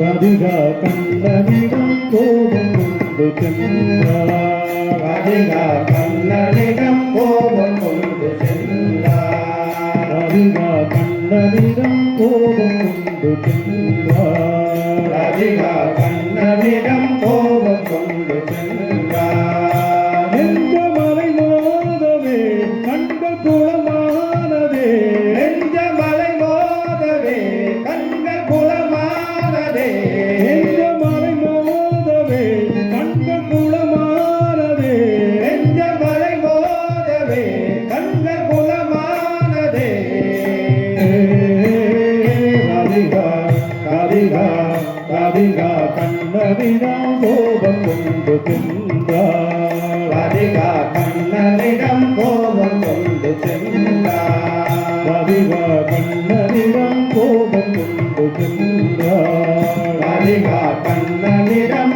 రాధిగా కన్నడి కోపముందు చెంద రాధిగా కన్నడి కోపముందు చెంద రాధిగా కన్నడి கொண்டு சென்றார் அதிகா கண்ணனிடம் கோபம் கொண்டு சென்றார் அதிகா கண்ணனிடம் கோபம் கொண்டு சென்றார் அதிகா கண்ணனிடம்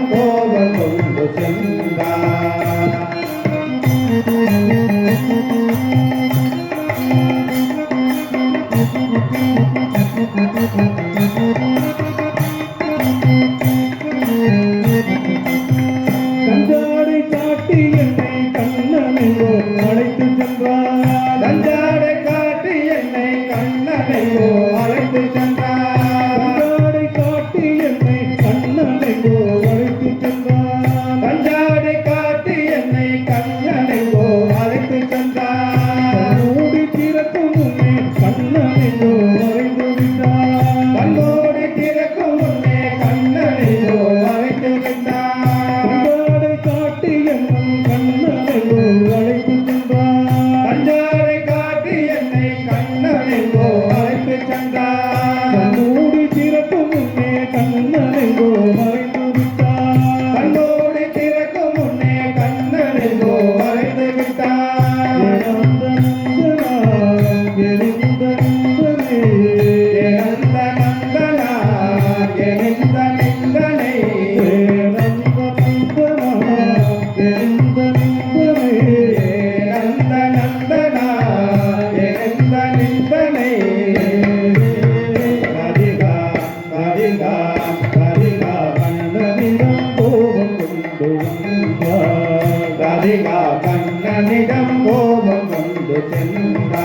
కన్నదిగా కన్ననిడం ఓ చెందా.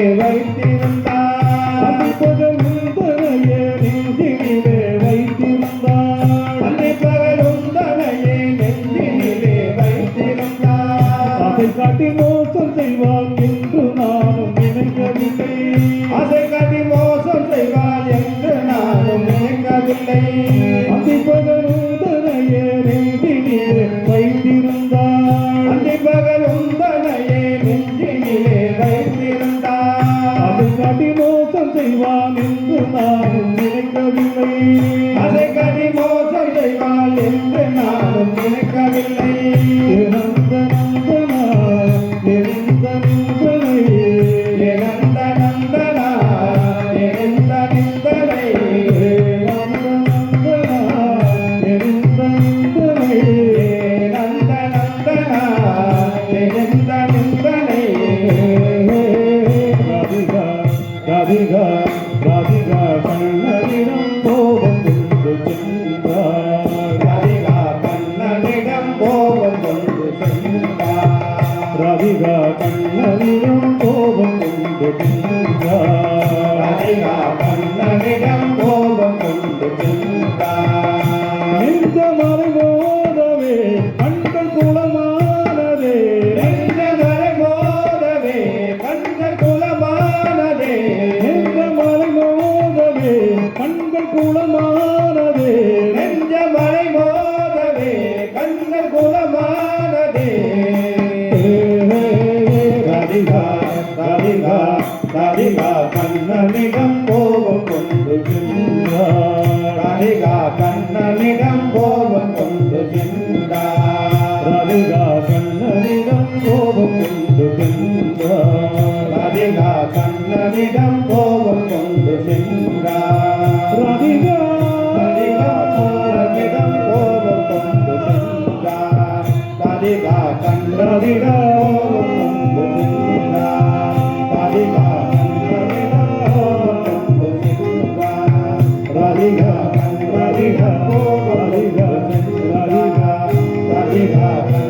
அதை காட்டி மோசம் செய்வான் என்று நானும் நினைக்கவில்லை. அதை காட்டி மோசம் செய்வான் என்று நானும் நினைக்கவில்லை. அதிபதனுடனையே வைத்திய తదిగా తదిగా కన్ననిడం పోవం కొందు చింద తదిగా కన్ననిడం పోవం కొందు చింద తదిగా కన్ననిడం పోవం కొందు చింద తదిగా కన్ననిడం పోవం కొందు చింద తదిగా తదిగా virá.